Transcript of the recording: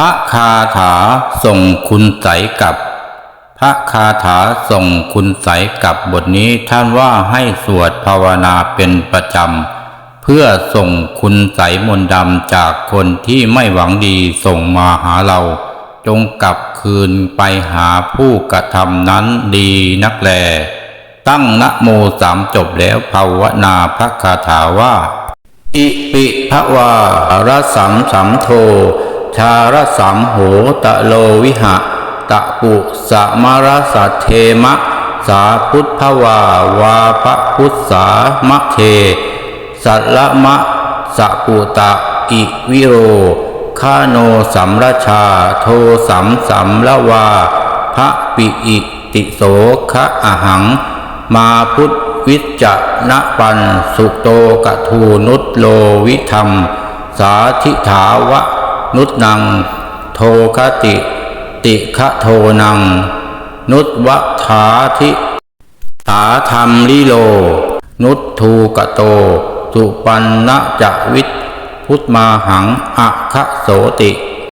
พระคาถาส่งคุณใสกับ พระคาถาส่งคุณใสกับบทนี้ท่านว่าให้สวดภาวนาเป็นประจำ เพื่อส่งคุณใสมนดำจากคนที่ไม่หวังดีส่งมาหาเรา จงกลับคืนไปหาผู้กระทำนั้นดีนักแล ตั้งนะโมสามจบแล้วภาวนาพระคาถาว่า อิปิภวารสัมสัมโท ชารสัมโหตะโลวิหะ ตะปุสะมารสัทเทมะ สาพุทธวาวาปะพุทธามะเท สัละมะสะปุตะอิวิโรคาโนสัมราชาโทสัมสัมละวาพระปิอิติโสคะอหัง มาพุทธวิจนะปันสุโตกะทูนุตโลวิธรรม สาธิถาวะ นุตนัง โทคติ ติคะโทนัง นุตวะถาธิสาธรรมลิโล นุตทูกะโต สุปันนะจวิทพุทธมาหังอะคะโสติ